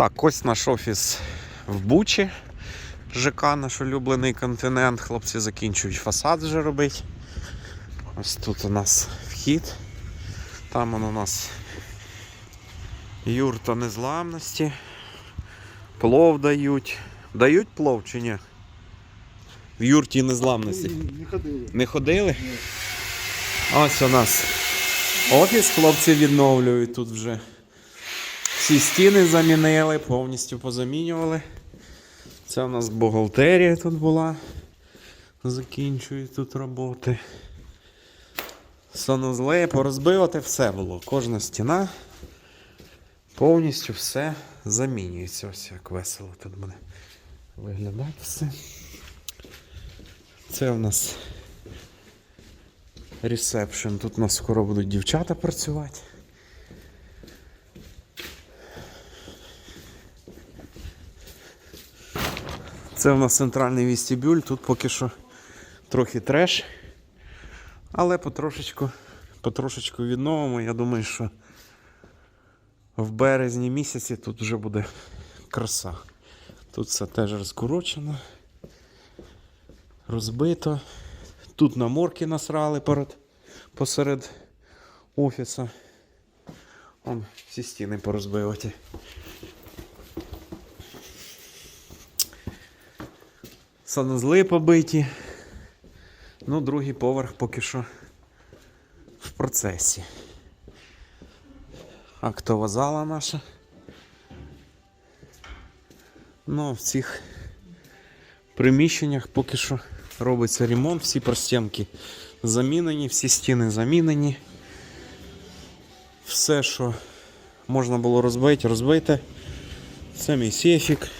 Так, ось наш офіс в Бучі. ЖК, наш улюблений континент. Хлопці закінчують фасад вже робити. Ось тут у нас вхід. Там у нас юрта незламності. Плов дають. Дають плов чи ні? В юрті незламності. Не ходили. Не ходили? Ось у нас офіс, хлопці відновлюють тут вже. Всі стіни замінили, повністю позамінювали. Це у нас бухгалтерія тут була. Закінчують тут роботи. Санузли, порозбивати все було. Кожна стіна. Повністю все замінюється. Ось як весело тут буде виглядати все. Це у нас ресепшн. Тут у нас скоро будуть дівчата працювати. Це у нас центральний вестибюль. Тут поки що трохи треш. Але потрошечку, потрошечку відновимо. Я думаю, що в березні місяці тут вже буде краса. Тут все теж розкорочено, розбито. Тут на морки насрали перед, посеред офісу. Вон всі стіни порозбиваті. Санузли побиті. Ну, другий поверх поки що в процесі. Актова зала наша. Ну, в цих приміщеннях поки що робиться ремонт, всі простінки замінені, всі стіни замінені. Все, що можна було розбити, розбите. Це мій сейфік.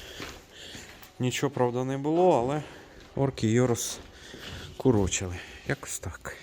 Нічого, правда, не було, але орки його розкурочили. Якось так.